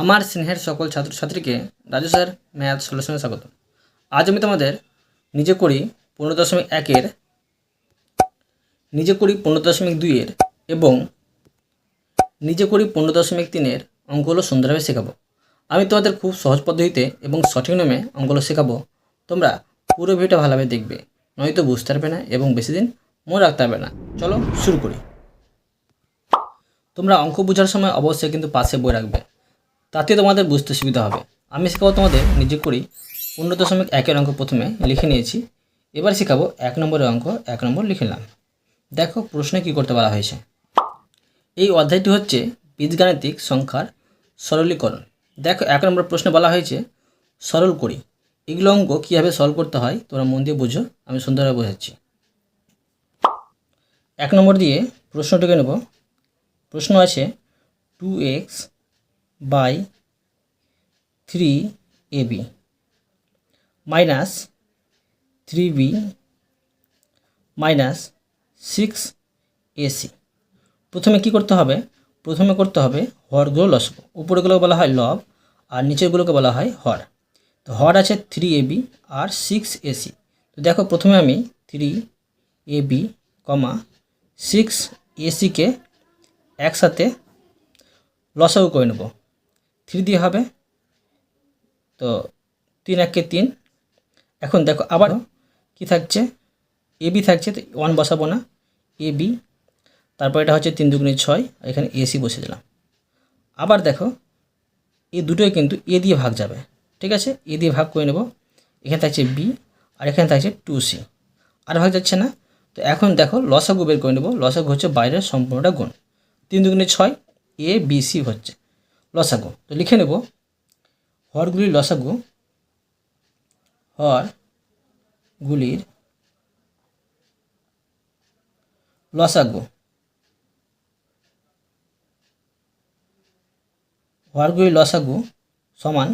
আমার স্নেহের সকল ছাত্রছাত্রীকে রাজু স্যার ম্যাথ সলিউশনে স্বাগত। আজ আমি তোমাদের নিজে করি পনেরো দশমিক একের নিজে করি পনেরো দশমিক দুইয়ের এবং নিজে করি পনেরো দশমিক তিনের অঙ্কগুলো সুন্দরভাবে শেখাবো। আমি তোমাদের খুব সহজ পদ্ধতিতে এবং সঠিক নামে অঙ্কগুলো শেখাবো। তোমরা পুরো ভিডিওটা ভালোভাবে দেখবে, নয়তো বুঝতে পারবে না এবং বেশি দিন মনে রাখতে পারবে না। চলো শুরু করি। তোমরা অঙ্ক বোঝার সময় অবশ্যই কিন্তু পাশে বই রাখবে। তাতে তোমাদের বুঝতে সুবিধা হবে। আমি শেখাবো তোমাদের নিজে করি পনেরো দশমিক একের অঙ্ক প্রথমে লিখে নিয়েছি। এবার শেখাবো এক নম্বরের অঙ্ক, এক নম্বর লিখে নিলাম। দেখো প্রশ্নে কী করতে বলা হয়েছে। এই অধ্যায়টি হচ্ছে বীজগাণিতিক সংখ্যার সরলীকরণ। দেখো এক নম্বর প্রশ্নে বলা হয়েছে, সরল করি। এগুলো অঙ্ক কীভাবে সলভ করতে হয় তোমরা মন দিয়ে বুঝো, আমি সুন্দরভাবে বোঝাচ্ছি। এক নম্বর দিয়ে প্রশ্নটিকে নেব। প্রশ্ন আছে two x by three a b minus three b minus six a c প্রথমে কি করতে হবে? প্রথমে করতে হবে হরগুলো লসব উপরেগুলো বলা হয় লব আর নিচেরগুলোকে বলা হয় হর। তো হর আছে থ্রি এ বি আর সিক্স এসি তো দেখো প্রথমে আমি three a b comma six এসিকে একসাথে লসাগু করে নেব। থ্রি দিয়ে হবে। তো তিন একে তিন। এখন দেখো আবার কি থাকছে? এ বি থাকছে, তো ওয়ান বসাবো না। এ বি, তারপর এটা হচ্ছে তিন দুগুণে ছয় আর এখানে এসি বসে দিলাম। আবার দেখো এই দুটোই কিন্তু এ দিয়ে ভাগ যাবে। ঠিক আছে? এ দিয়ে ভাগ করে নেব। এখানে থাকছে বি, আর এখানে থাকছে টু সি। আর ভাগ যাচ্ছে না? তো এখন দেখো, লসাগু বের করে নেব। লসাগু হচ্ছে বাইরের সম্পূর্ণটা গুণ। তিন দুগুণে ছয়, এ, বি, সি হচ্ছে। লসাগু। তো লিখে নেব হরগুলির লসাগু হরগুলির লসাগু হরগুলির লসাগু সমান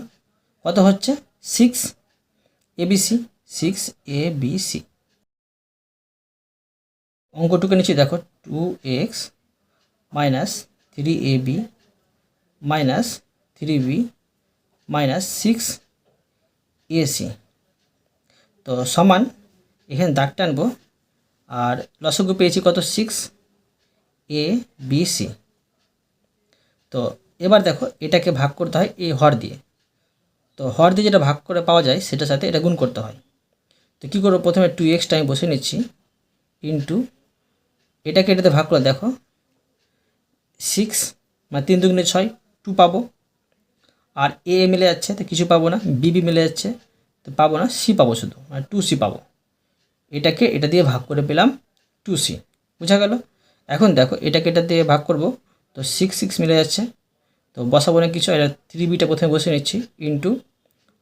কত হচ্ছে? Six a b c six a b c অঙ্কটুকু নিচে দেখো two x minus three a b minus three b minus six a c তো সমান, এখানে দাগ টানবো আর লসগু পেয়েছি কত? সিক্স এ বি সি তো এবার দেখো, এটাকে ভাগ করতে হয় এই হর দিয়ে। তো হর দিয়ে যেটা ভাগ করে পাওয়া যায়, সেটার সাথে এটা গুণ করতে হয়। তো কী করব? প্রথমে টু এক্সটা আমি বসে নিচ্ছি। ইন্টু এটাকে এটাতে ভাগ করে দেখো। সিক্স মানে তিন দুগুণে ছয় টু পাবো। আর এ মিলে যাচ্ছে, তো কিছু পাবো না। বিবি মিলে যাচ্ছে, তো পাবো না। সি পাবো শুধু মানে টু সি পাবো। এটাকে এটা দিয়ে ভাগ করে পেলাম টু সি বুঝা গেল? এখন দেখো, এটাকে এটা দিয়ে ভাগ করব, তো সিক্স সিক্স মিলে যাচ্ছে। তো বসাবো না কিছু, এটা থ্রি বিটা প্রথমে বসে নিচ্ছি ইন্টু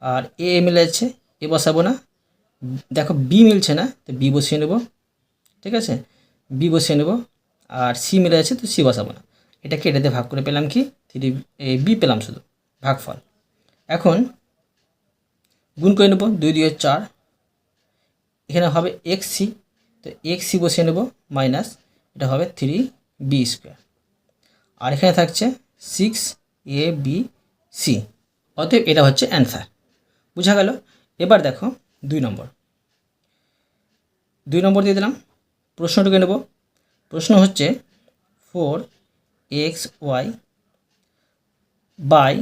আর এ মিলে যাচ্ছে এ বসাবো না। দেখো বি মিলছে না, তো বি বসিয়ে নেব। ঠিক আছে? বি বসিয়ে নেব। আর সি মিলে যাচ্ছে, তো সি বসাবো না। এটাকে এটাতে ভাগ করে পেলাম কি? থ্রি বি পেলাম শুধু, ভাগফল। এখন গুণ করে নেব দুই দুই চার, এখানে হবে এক্স সি, তো এক্স সি বসিয়ে নেব মাইনাস, এটা হবে থ্রি বি স্কোয়ার। আর এখানে থাকছে সিক্স এ বি সি, অতএব এটা হচ্ছে অ্যান্সার। বুঝা গেল? এবার দেখো দুই নম্বর। দুই নম্বর দিয়ে দিলাম, প্রশ্নটুকে নেব। প্রশ্ন হচ্ছে four x y by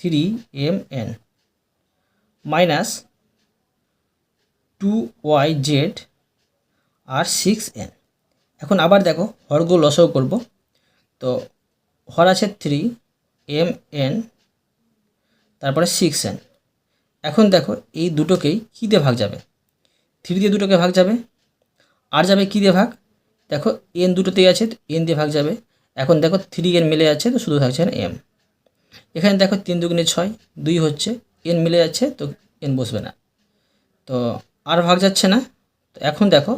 three m n minus two y z R six N. এখন আবার দেখো, হরগুলো লসও করব। তো হর আছে থ্রি এম এন, তারপরে সিক্স এন। এখন দেখো, এই দুটোকেই কী দিয়ে ভাগ যাবে? থ্রি দিয়ে দুটোকে ভাগ যাবে? আর যাবে কী দিয়ে ভাগ? দেখো, এন দুটোতেই আছে তো এন দিয়ে ভাগ যাবে। এখন দেখো, থ্রি এন মিলে যাচ্ছে, তো শুধু থাকছে এম। এখানে দেখো তিন দুগুণে ছয়, দুই হচ্ছে এন মিলে যাচ্ছে, তো এন বসবে না। তো আর ভাগ যাচ্ছে না। তো এখন দেখো,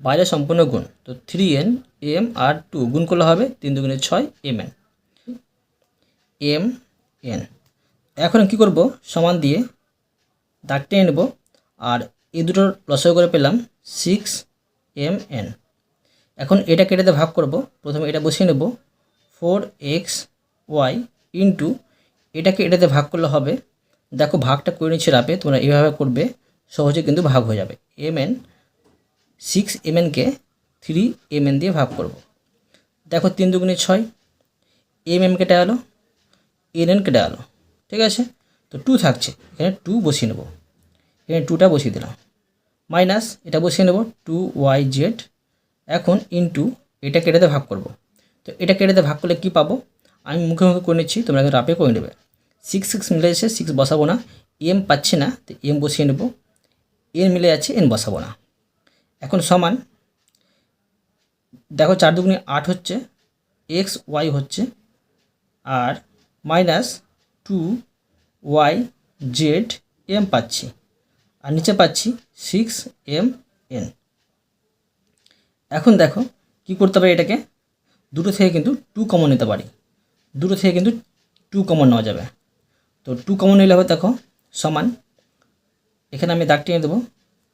বাইরে সম্পূর্ণ গুণ, তো থ্রি এন এম আর টু গুণ করলে হবে তিন দুগুণে ছয় এম এন এম এন এখন কি করব? সমান দিয়ে দাগ টেনে নেব, আর এই দুটোর লসয় করে পেলাম সিক্স এম এন এখন এটা কেটেতে ভাগ করব, প্রথমে এটা বসিয়ে নেব ফোর এক্স ওয়াই ইন্টু এটাকে এটাতে ভাগ করলে হবে। দেখো ভাগটা করে নিচ্ছে রাপে, তোমরা এভাবে করবে, সহজে কিন্তু ভাগ হয়ে যাবে। এম এন সিক্স এম এনকে থ্রি এম এন দিয়ে ভাগ করব। দেখো তিন দুগুণে ছয় এম এম কেটে গেলো এন এন কেটে গেলো ঠিক আছে? তো টু থাকছে, এখানে টু বসিয়ে নেব। এখানে টুটা বসিয়ে দিলাম। মাইনাস এটা বসিয়ে নেব টু ওয়াই জেড এখন ইন্টু এটা কেটেতে ভাগ করব। তো এটা কেটেতে ভাগ করলে কি পাবো? আমি মুখে মুখে করে নিচ্ছি, তোমরা এখন রাপে করে নেবে। সিক্স সিক্স মিলে যাচ্ছে সিক্স বসাবো না। এম পাচ্ছি না, তো এম বসিয়ে নেব। এন মিলে যাচ্ছে এন বসাবো না। এখন সমান, দেখো চার দুগুণে আট হচ্ছে এক্স ওয়াই হচ্ছে, আর minus two Y Z M পাচ্ছি। আর নিচে পাচ্ছি সিক্স এম এন এখন দেখো, কি করতে পারি এটাকে? দুটো থেকে কিন্তু টু কমন নিতে পারি। দুটো থেকে কিন্তু টু কমন নেওয়া যাবে। তো টু কমন নিলে হবে দেখো, সমান। এখানে আমি দাগ টেনে দেবো।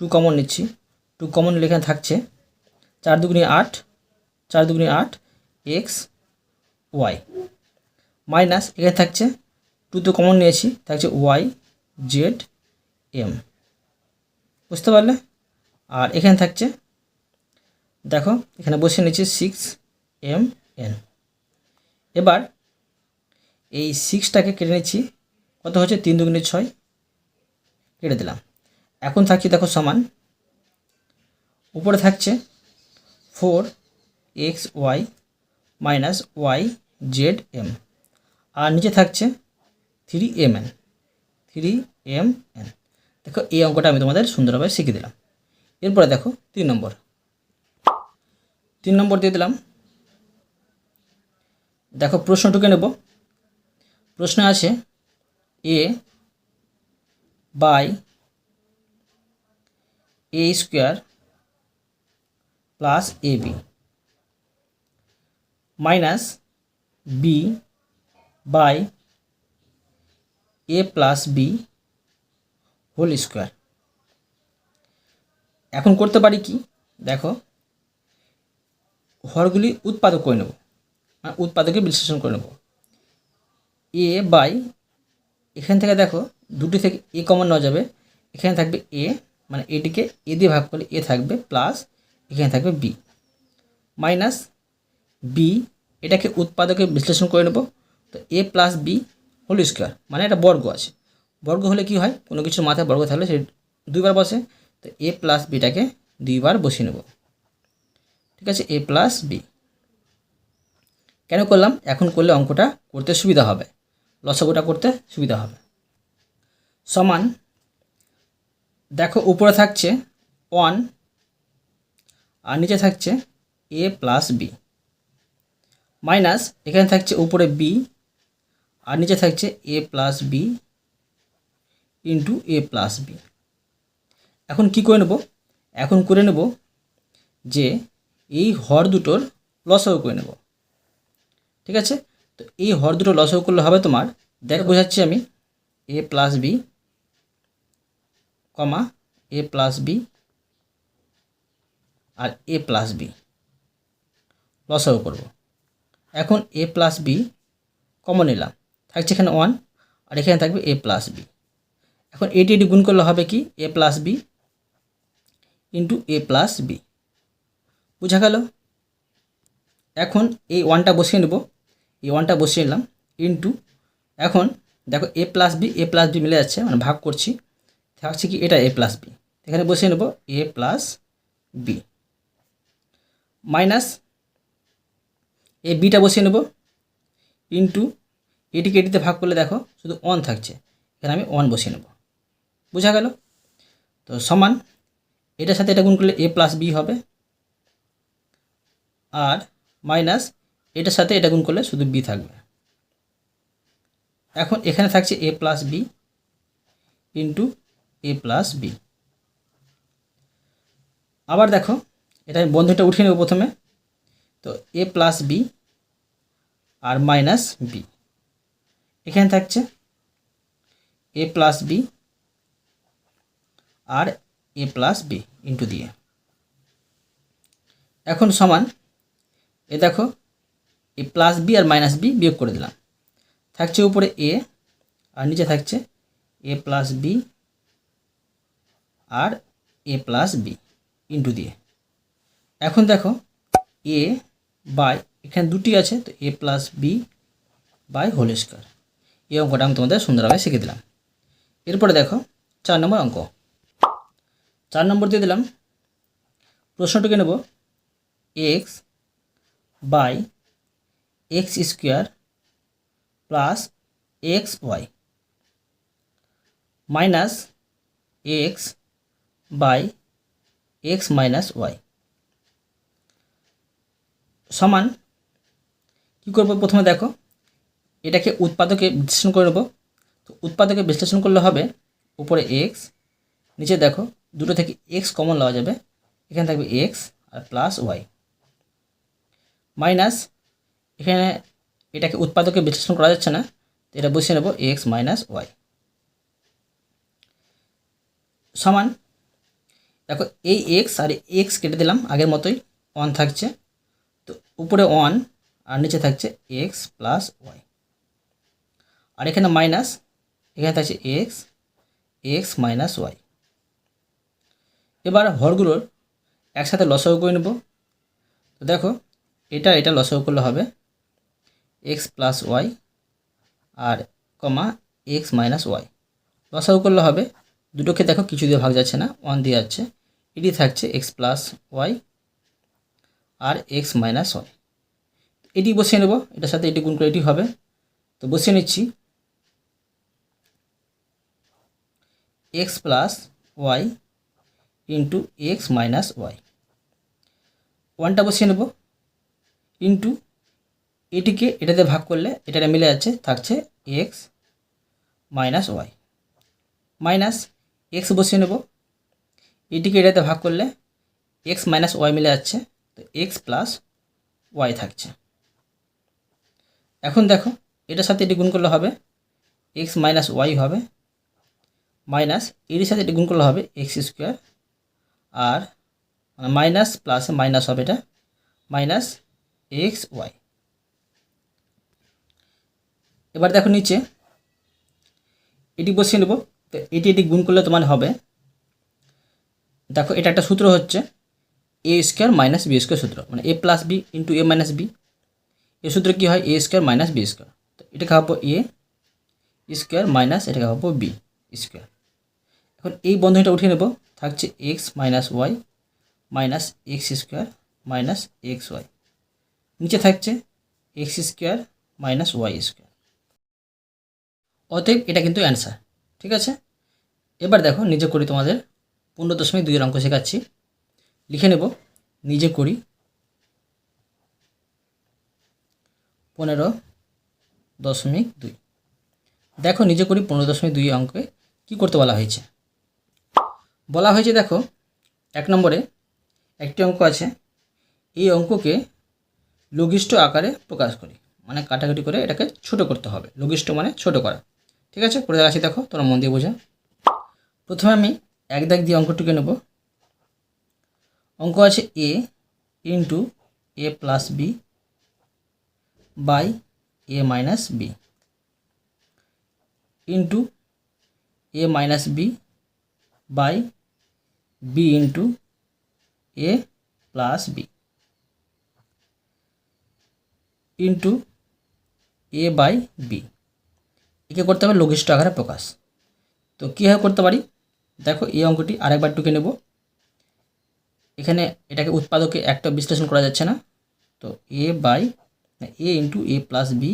টু কমন নিচ্ছি। টু কমন নিলে এখানে থাকছে চার দুগুনি আট, চার দুগুনি আট এক্স ওয়াই মাইনাস এখানে থাকছে টু তো কমন নিয়েছি, থাকছে ওয়াই জেড এম বুঝতে পারলে? আর এখানে থাকছে, দেখো, এখানে বসে নিচ্ছি সিক্স এম এন এবার এই সিক্সটাকে কেটে নিচ্ছি। কত হচ্ছে? তিন দুগুণে ছয়। কেটে দিলাম। এখন থাকছে দেখো সমান। উপরে থাকছে four X Y minus Y Z M আর নিচে থাকছে three M N three M N দেখো, এই অঙ্কটা আমি তোমাদের সুন্দরভাবে শিখিয়ে দিলাম। এরপরে দেখো তিন নম্বর। তিন নম্বর দিয়ে দিলাম। দেখো, প্রশ্নটুকে নেব। প্রশ্ন আছে A by A square plus A B minus B by A plus B whole square এখন করতে পারি কি? দেখো হরগুলি উৎপাদক করে নেব মানে উৎপাদকে বিশ্লেষণ করে নেব। এ বাই এখান থেকে দেখো দুটি থেকে এ কমন নেওয়া যাবে। এখানে থাকবে এ মানে এটিকে এ দিয়ে ভাগ করলে এ থাকবে প্লাস এখানে থাকবে বি মাইনাস বি এটাকে উৎপাদকে বিশ্লেষণ করে নেব। তো A plus B whole square মানে এটা বর্গ আছে। বর্গ হলে কি হয়? কোনো কিছুর মাথায় বর্গ থাকলে সে দুইবার বসে। তো এ প্লাস বিটাকে দুইবার বসিয়ে নেব। ঠিক আছে? এ প্লাস বি কেন করলাম? এখন করলে অঙ্কটা করতে সুবিধা হবে। লসগোটা করতে সুবিধা হবে। সমান, দেখো উপরে থাকছে ওয়ান আর নিচে থাকছে এ প্লাস বি মাইনাস এখানে থাকছে উপরে বি আর নিচে থাকছে A plus B into A plus B এখন কি করে নেব? এখন করে নেব যে এই হর দুটোর লসও করে নেব। ঠিক আছে? এই হর দুটো লসও করলে হবে তোমার দেখ বোঝাচ্ছি আমি A plus B comma A plus B R A plus B লসও করব। এখন এ প্লাস বি কমন নিলাম থাকছে এখানে ওয়ান আর এখানে থাকবে এ প্লাস বি এখন এটি এটি গুণ করলে হবে কি? A plus B into A plus B বোঝা গেল? এখন এই ওয়ানটা বসিয়ে নেব এই ওয়ানটা বসিয়ে নিলাম ইন্টু এখন দেখো A plus B A plus B মিলে যাচ্ছে মানে ভাগ করছি, থাকছে কি এটা এ প্লাস বি এখানে বসিয়ে নেব A plus B minus A beta বসিয়ে নেব ইন্টু এটিকে এটিতে ভাগ করলে দেখো শুধু ওয়ান থাকছে, এখানে আমি ওয়ান বসিয়ে নেব, বোঝা গেল? তো সমান, এটার সাথে এটা গুণ করলে এ প্লাস বি হবে, আর মাইনাস এটার সাথে এটা গুণ করলে শুধু বি থাকবে। এখন এখানে থাকছে A plus B into A plus B আবার দেখো, এটা আমি বন্ধুটা উঠিয়ে নেব প্রথমে। তো এ প্লাস বি আর মাইনাস বি এখানে থাকছে এ প্লাস বি আর এ প্লাস বি ইন্টু দিয়ে এখন সমান, এ দেখো এ প্লাস বি আর মাইনাস বি বিয়োগ করে দিলাম। থাকছে উপরে এ আর নিচে থাকছে এ প্লাস বি আর এ প্লাস বি ইন্টু দিয়ে। এখন দেখো এ বাই এখানে দুটি আছে, তো A plus B by whole square এই অঙ্কটা আমি তোমাদের সুন্দরভাবে শিখে দিলাম। এরপরে দেখো, চার নম্বর অঙ্ক। চার নম্বর দিয়ে দিলাম, প্রশ্নটিকে নেব X by X square plus X Y minus X by X minus Y সমান কী করব? প্রথমে দেখো, এটাকে উৎপাদকে বিশ্লেষণ করে নেব। তো উৎপাদকে বিশ্লেষণ করলে হবে উপরে এক্স নিচে দেখো দুটো থেকে এক্স কমন লওয়া যাবে। এখানে থাকবে এক্স আর প্লাস ওয়াই মাইনাস এখানে এটাকে উৎপাদকে বিশ্লেষণ করা যাচ্ছে না এটা বসিয়ে নেব এক্স মাইনাস ওয়াই সমান, দেখো এই এক্স আর এক্স কেটে দিলাম, আগের মতোই ওয়ান থাকছে, তো উপরে ওয়ান আর নিচে থাকছে এক্স প্লাস ওয়াই আর এখানে মাইনাস এখানে থাকছে এক্স এক্স মাইনাস ওয়াই এবার হরগুলোর একসাথে লসাগু করে নেব, তো দেখো এটা এটা লসাগু করলে হবে এক্স প্লাস ওয়াই আর কমা এক্স মাইনাস ওয়াই লসাগু করলে হবে, দুটোকে দেখো কিছু দিয়ে ভাগ যাচ্ছে না ওয়ান দিয়ে যাচ্ছে। এটি থাকছে এক্স প্লাস ওয়াই আর এক্স মাইনাস ওয়াই এটি বসিয়ে নেব, এটার সাথে এটি গুণ করে এটি হবে। তো বসিয়ে নিচ্ছি। X plus Y into X minus Y ওয়ানটা বসিয়ে নেব। ইন্টু এটিকে এটাতে ভাগ করলে এটাতে মিলে যাচ্ছে, থাকছে X minus Y minus X বসিয়ে নেব। এটিকে এটাতে ভাগ করলে এক্স মাইনাস ওয়াই মিলে যাচ্ছে, তো এক্স প্লাস ওয়াই থাকছে। এখন দেখো, এটার সাথে এটি গুণ করলে হবে এক্স মাইনাস ওয়াই হবে মাইনাস এটির সাথে এটি গুণ করলে হবে এক্স স্কোয়ার আর মাইনাস প্লাস মাইনাস হবে এটা মাইনাস এক্স ওয়াই এবার দেখো নিচে। এটি বসিয়ে নেব। তো এটি এটি গুণ করলে তোমার হবে। দেখো, এটা একটা সূত্র হচ্ছে A square minus B square সূত্র। মানে A plus B into A minus B A সূত্র কী হয়? A square minus B square তো এটাকে ভাববো? এ স্কোয়ার মাইনাস এটাকে ভাববো? বি স্কোয়ার এখন এই বন্ধনীটা উঠিয়ে নেব। থাকছে X minus Y minus X square minus X Y নিচে থাকছে X square minus Y square অতএব এটা কিন্তু অ্যান্সার ঠিক আছে? এবার দেখো, নিজে করি তোমাদের। পনেরো দশমিক দুইয়ের অঙ্ক শেখাচ্ছি। লিখে নেব, নিজে করি। পনেরো দশমিক দুই। দেখো, নিজে করি পনেরো দশমিক দুই অঙ্কে কী করতে বলা হয়েছে? বলা হয়েছে, দেখো, এক নম্বরে একটি অঙ্ক আছে। এই অঙ্ককে লঘিষ্ঠ আকারে প্রকাশ করি। মানে কাটাকাটি করে এটাকে ছোট করতে হবে। লঘিষ্ঠ মানে ছোট করা। ঠিক আছে? করে দেখাচ্ছি, দেখো, তোমরা মন দিয়ে বোঝা। প্রথমে আমি এক দাগ দিয়ে অঙ্কটিকে নেব। অঙ্ক আছে A into A plus B by A minus B into A minus B by B into A plus B into A by B একে করতে হবে? লঘিষ্ঠ আকারে প্রকাশ। তো কীভাবে করতে পারি? দেখো এই অঙ্কটি আরেকবার টুকে নেব। এখানে এটাকে উৎপাদকে একটা বিশ্লেষণ করা যাচ্ছে না। তো A by A into A plus B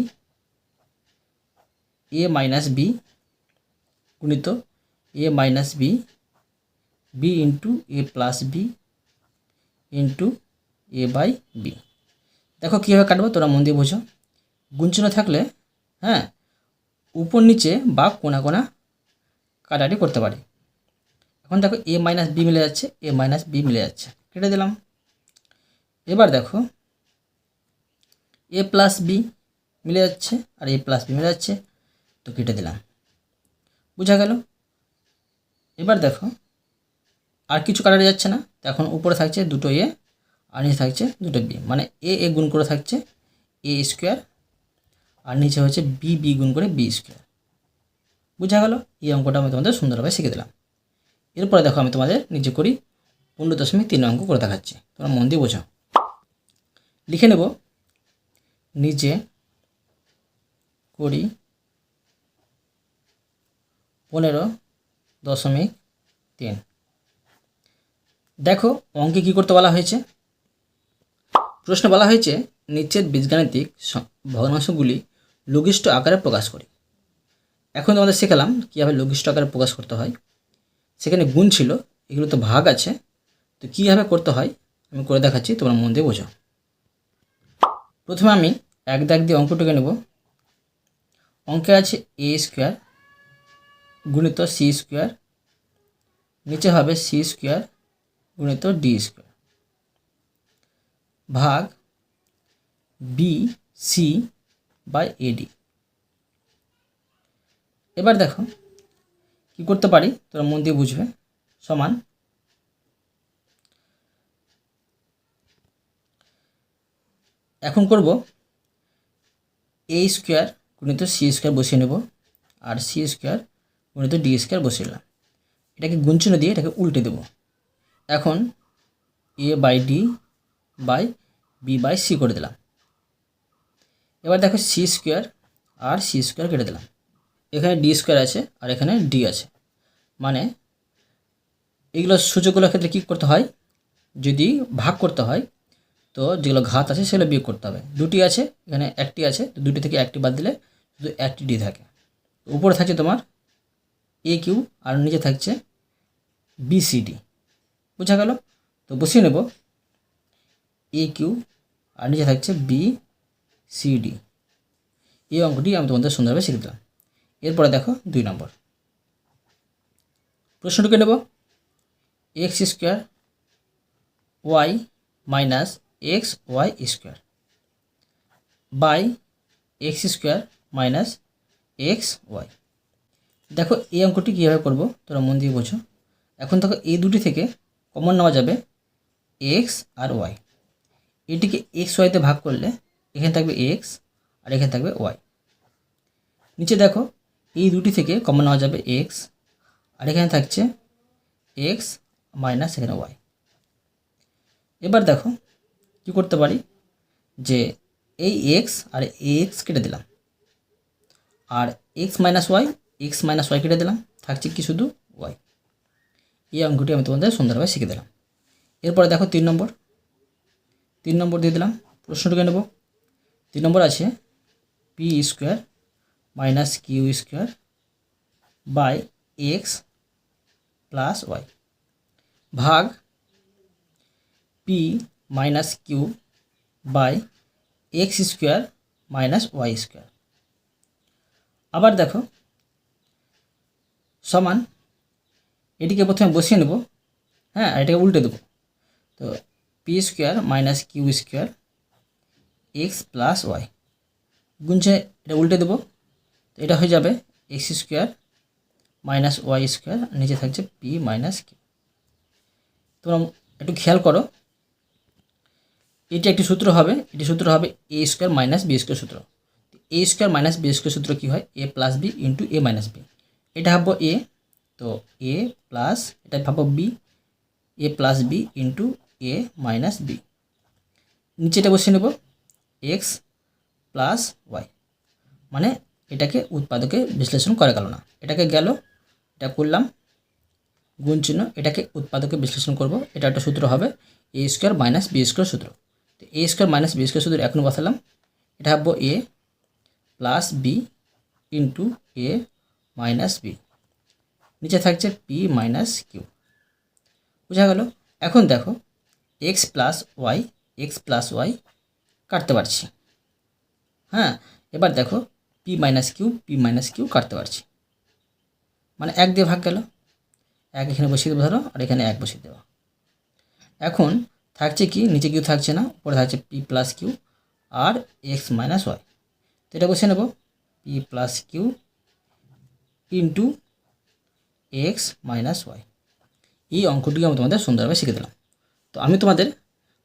A minus B গুণিত A minus B B into A plus B into A by B দেখো কীভাবে কাটবো? তোরা মন দিয়ে বোঝো। গুঞ্চন থাকলে হ্যাঁ উপর নিচে বা কোনা কোনা কাটাটি করতে পারি। এখন দেখো এ মাইনাস বি মিলে যাচ্ছে এ মাইনাস বি মিলে যাচ্ছে। কেটে দিলাম। এবার দেখো এ প্লাস বি মিলে যাচ্ছে আর এ প্লাস বি মিলে যাচ্ছে, তো কেটে দিলাম। বোঝা গেল? এবার দেখো, আর কিছু কাটাতে যাচ্ছে না, তো এখন উপরে থাকছে দুটো এ আর নিচে থাকছে দুটো বি মানে এ এ গুণ করে থাকছে এ স্কোয়ার আর নিচে হচ্ছে বি বি গুণ করে বি স্কোয়ার বুঝা গেল? এই অঙ্কটা আমি তোমাদের সুন্দরভাবে শিখে দিলাম। এরপরে দেখো আমি তোমাদের নিচে করি পনেরো দশমিক তিন অঙ্ক করে দেখাচ্ছি। তোমরা মন দিয়ে বোঝো। লিখে নেব। নিচে করি পনেরো দশমিক তিন। দেখো, অঙ্কে কী করতে বলা হয়েছে? প্রশ্ন বলা হয়েছে, নিচের বীজগাণিতিক ভগ্নাংশগুলি লঘিষ্ঠ আকারে প্রকাশ করি। এখন তোমাদের শেখালাম কীভাবে লঘিষ্ঠ আকারে প্রকাশ করতে হয়। সেখানে গুণ ছিল, এগুলো তো ভাগ আছে। তো কীভাবে করতে হয়, আমি করে দেখাচ্ছি, তোমরা মন দিয়ে বোঝো। প্রথমে আমি এক দাগ দিয়ে অঙ্কটুকে নেব। অঙ্কে আছে এ স্কোয়ার গুণিত সি স্কোয়ার নিচে হবে সি স্কোয়ার গুণিত ডি স্কোয়ার ভাগ বি সি বাই এডি এবার দেখো, কি করতে পারি? তোরা মন দিয়ে বুঝবে। সমান এখন করব এ স্কোয়ার গুণিত সি স্কোয়ার বসিয়ে নেব, আর সি স্কোয়ার গুণিত ডি স্কোয়ার বসিয়ে নিলাম। এটাকে গুঞ্চনে দিয়ে এটাকে উল্টে দেব। এখন A by D by B by C করে দিলাম। এবার দেখো সি স্কোয়ার আর সি স্কোয়ার কেটে দিলাম। এখানে ডি স্কোয়ার আছে আর এখানে ডি আছে। মানে এগুলো সূচকগুলোর ক্ষেত্রে কী করতে হয়? যদি ভাগ করতে হয়, তো যেগুলো ঘাত আছে সেগুলো বিয়োগ করতে হবে। দুটি আছে, এখানে একটি আছে, তো দুটি থেকে একটি বাদ দিলে শুধু একটি ডি থাকে। উপরে থাকছে তোমার এ কিউ আর নিচে থাকছে বিসিডি বোঝা গেল? তো বসিয়ে নেব। এ কিউ আর নিচে থাকছে বি সিডি এই অঙ্কটি আমি তোমাদের সুন্দরভাবে শিখে দিলাম। এরপরে দেখো দুই নম্বর। প্রশ্নটিকে নেব। X square Y minus X Y square by X square minus X Y দেখো, এই অঙ্কটি কীভাবে করব? তোরা মন দিয়ে বোঝো। এখন দেখো, এই দুটি থেকে কমন নেওয়া যাবে এক্স আর ওয়াই এটিকে এক্স ওয়াইতে ভাগ করলে এখানে থাকবে এক্স আর এখানে থাকবে ওয়াই নিচে দেখো, এই দুটি থেকে কমন নেওয়া যাবে এক্স আর এখানে থাকছে এক্স মাইনাস এখানে ওয়াই এবার দেখো, কী করতে পারি? যে এই এক্স আর এক্স কেটে দিলাম। আর X minus Y X minus Y কেটে দিলাম। থাকছে কি শুধু ওয়াই এই অঙ্কটি আমি তোমাদের সুন্দরভাবে শিখে দিলাম। এরপরে দেখো তিন নম্বর। তিন নম্বর দিয়ে দিলাম। প্রশ্নটিকে নেব তিন নম্বর আছে P square minus Q square by X plus Y ভাগ P minus Q by X square minus Y square. আবার দেখো, সমান, এটিকে প্রথমে বসিয়ে নেব হ্যাঁ এটাকে উল্টে দেবো। তো P square minus Q square X plus Y গুনছে এটা উল্টে দেবো, তো এটা হয়ে যাবে X square minus Y square নিচে থাকছে পি মাইনাস কিউ তোমরা একটু খেয়াল করো, এটি একটি সূত্র হবে, এটি সূত্র হবে A square minus B square সূত্র। A square minus B square সূত্র কী হয়? A plus B into A minus B এটা ভাববো এ তো এ প্লাস এটা ভাববো B A plus B into A minus B নিচেটা বসিয়ে নেব এক্স প্লাস ওয়াই মানে এটাকে উৎপাদকে বিশ্লেষণ করা গেল না। এটাকে গেল, এটা করলাম, গুণ চিহ্ন, এটাকে উৎপাদকে বিশ্লেষণ করব, এটা একটা সূত্র হবে A square minus B square সূত্র। তো A square minus B square সূত্র এখন বসালাম। এটা ভাববো A plus B into A minus B নিচে থাকছে পি মাইনাস কিউ বোঝা গেল? এখন দেখো X plus Y X plus Y কাটতে পারছি। হ্যাঁ এবার দেখো P minus Q P minus Q কাটতে পারছি। মানে এক দিয়ে ভাগ গেল। এক এখানে বসিয়ে দেবো, ধরো, আর এখানে এক বসিয়ে দেবো। এখন থাকছে কি, নিচে কিউ থাকছে না, উপরে থাকছে পি প্লাস কিউ আর এক্স মাইনাস ওয়াই তো এটা বসে নেব P plus Q into X minus Y এই অঙ্কটিকে আমি তোমাদের সুন্দরভাবে শিখে দিলাম। তো আমি তোমাদের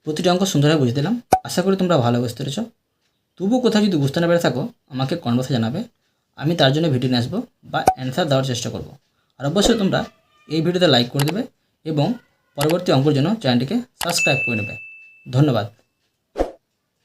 প্রতিটি অঙ্ক সুন্দরভাবে বুঝে দিলাম। আশা করি তোমরা ভালো বুঝতে পেরেছ। তবুও কোথাও যদি বুঝতে না পেরে থাকো, আমাকে কনভার্সে জানাবে। আমি তার জন্য ভিডিও নিয়ে আসব বা অ্যান্সার দেওয়ার চেষ্টা করব। আর অবশ্যই তোমরা এই ভিডিওতে লাইক করে দেবে এবং পরবর্তী অঙ্কর জন্য চ্যানেলটিকে সাবস্ক্রাইব করে নেবে। ধন্যবাদ।